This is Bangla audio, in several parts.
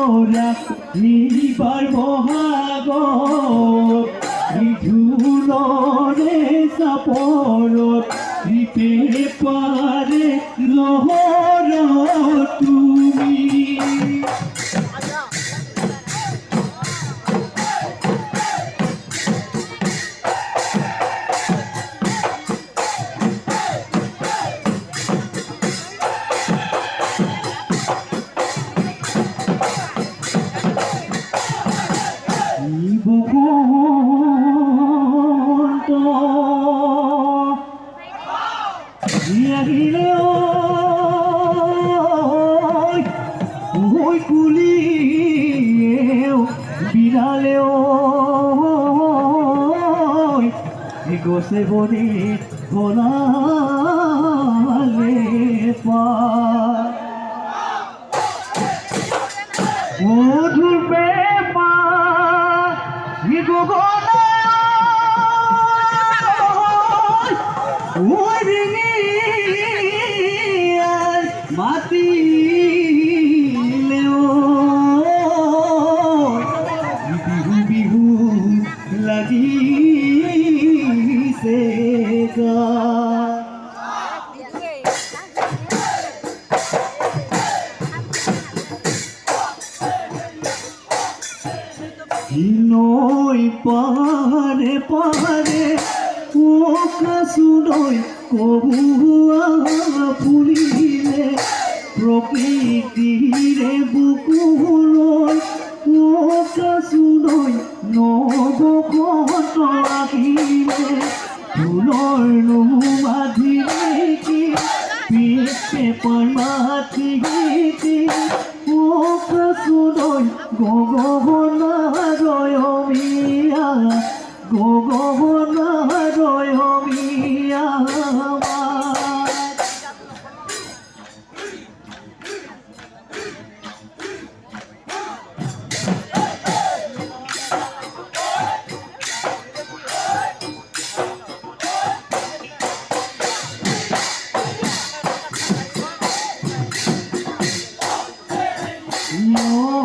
তোরা নিবার মহাগ ঝুলরে সাপর দিতে পা আসবে বনে ভোলা তুলোর নুমাধি কি পেপর মাথি No.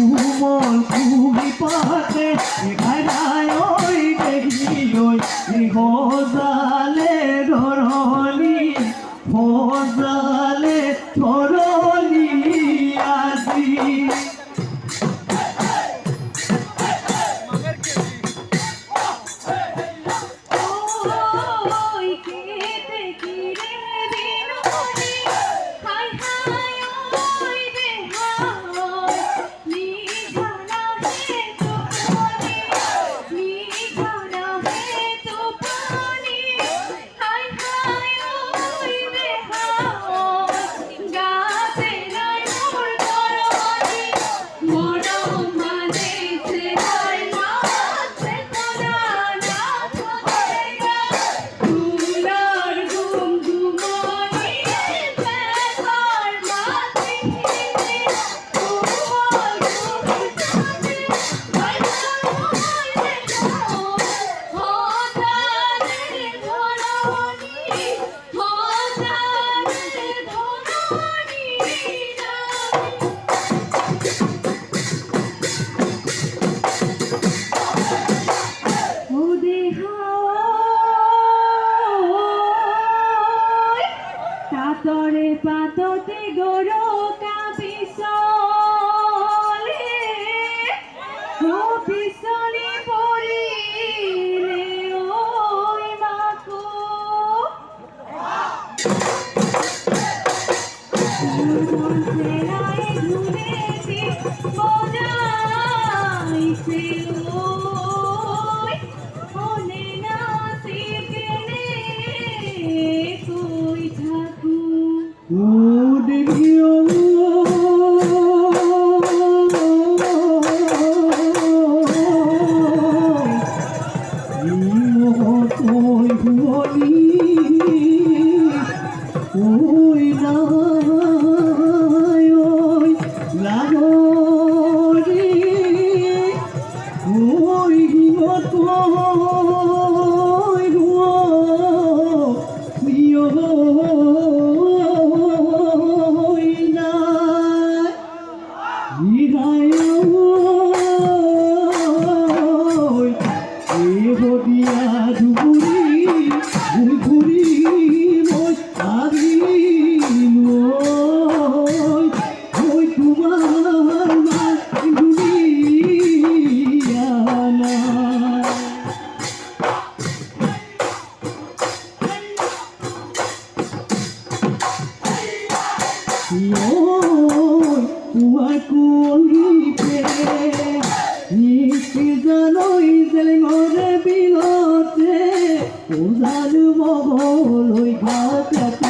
কুমল কুমি পাতে ঘরায় গেলি ওই হজালে ধরল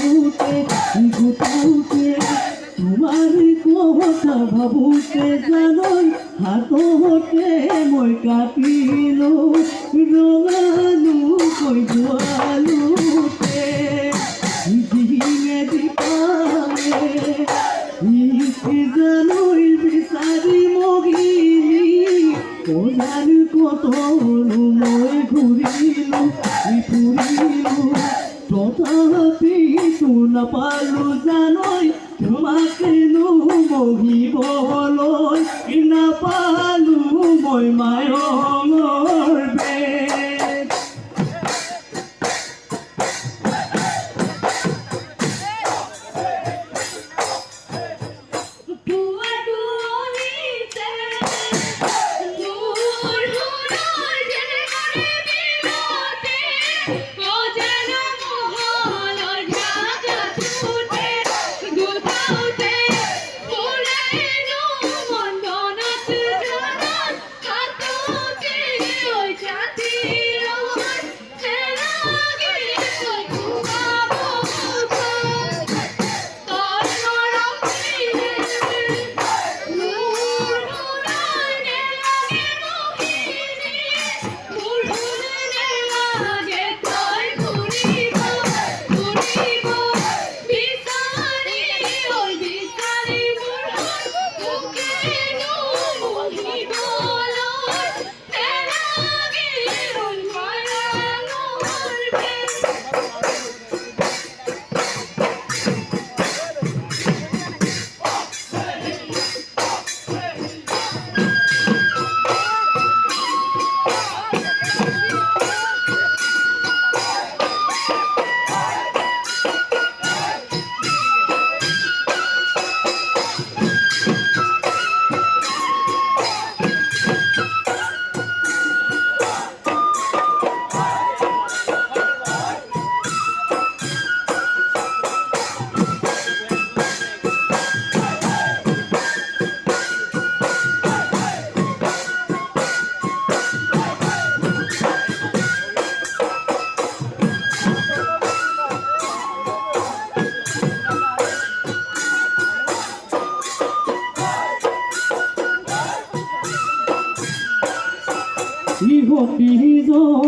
ভাবুতে গুতাউতে তোমার কথা ভাবুতে জানই হাত হতে মই কাটিলো ৰঙালু কৈ যোৱালো মায় Oh.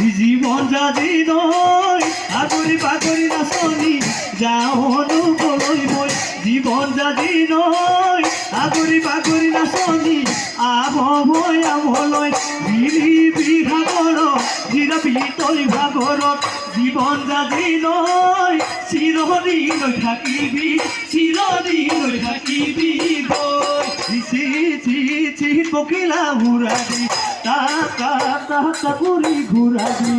জীৱন জাতি নয় আগৰি বাগৰি নাচনি যাওঁনো কলৈ মই জীৱন জাতি নয় আগৰি বাগৰি নাচনি মই আমলৈ বিলি বিভাগৰত জিৰাপি তৈ ভাগৰত জীৱন জাতি নয় চিৰদিনৈ থাকিবি চিৰদিনৈ থাকিবি গৈ চি চি পকিলা ঘূৰাবি টাকা টাকা কৰি ঘূৰাবি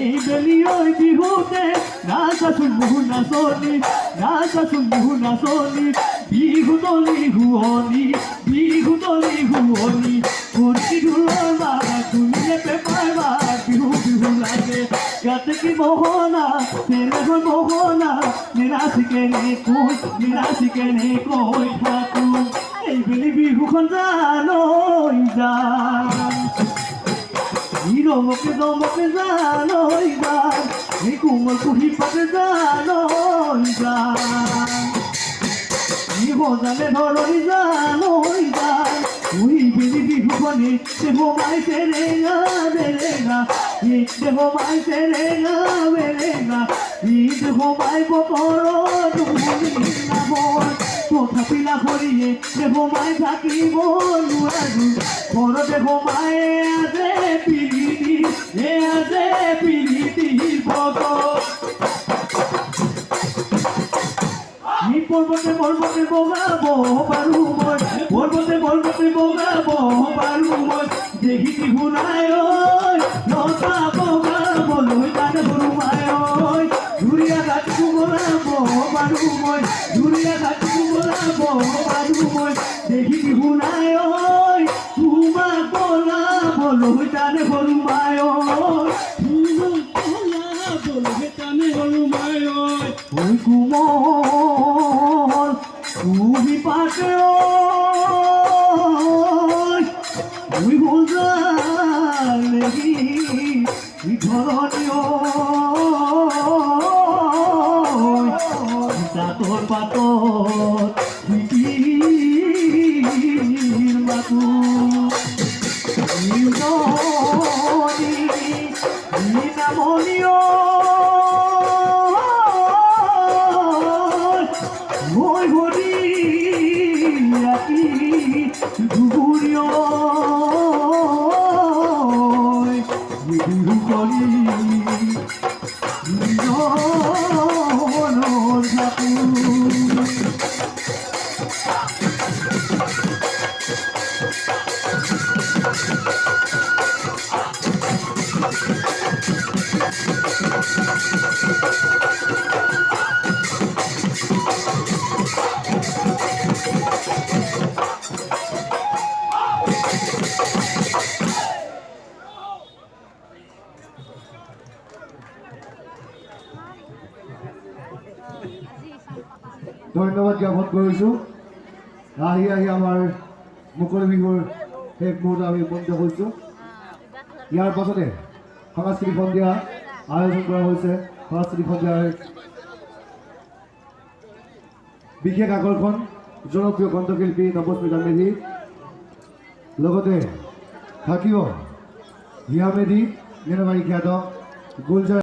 এই বেলি ঐ বিহুতে নাচাচোন বিহু নাচনি নাচাচোন বিহু নাচনি বিহু তলি শুৱনি বিহু তলি শুৱনি কুৰ্চি ঢোলৰ বাবা পেপাৰ বা বিহু বিহু লাগে। গাতে কি মোহনা তেলেখন মোহনা নিৰাচিকে নে কৈ নিৰাচিকে নে কৈ থাকো এই বেলি বিহুখন জানৈ যান ইৰমকে দমকে জানৈ যান এই কোমল কুহি পাতে জানৈ যান ই বজালে ধৰণি জানৈ যান উই বেলি বিহুখনে সোমাইছে ৰেঙা বেৰেঙা ঈদ সোমাইছে ৰেঙা বেৰেঙা ঈদ সোমাই বতৰত নামৰ তথাপি নাখৰিয়ে সোমাই থাকিব নোৱাৰো ঘৰতে সোমাই আছে পিৰিতি এ আছে পিৰিতি ই পৰ্বতে পৰ্বতে বগাব পাৰো মই পৰ্বতে পৰ্বতে বগাব পাৰো মই দেখি বিহু নাই ঐ নটা বগাবলৈ তাত সৰু মাই গাছ কুমলা বহ বগাব মই মই গাছ কুমলা বহ পাৰো মই জ্ঞাপন কৰিছোঁ। আহি আহি আমাৰ মুকলি বিহুৰ শেষ মুহূৰ্ত আমি উপনীত হৈছোঁ। ইয়াৰ পাছতে সাংস্কৃতিক সন্ধিয়া আয়োজন কৰা হৈছে। সাংস্কৃতিক সন্ধিয়াৰ বিশেষ আকৰ্ষণ, জনপ্ৰিয় কণ্ঠশিল্পী নৱস্মিতা মেধি লগতে হিয়া মেধি মেনবাৰী খ্যাত গুলজাৰ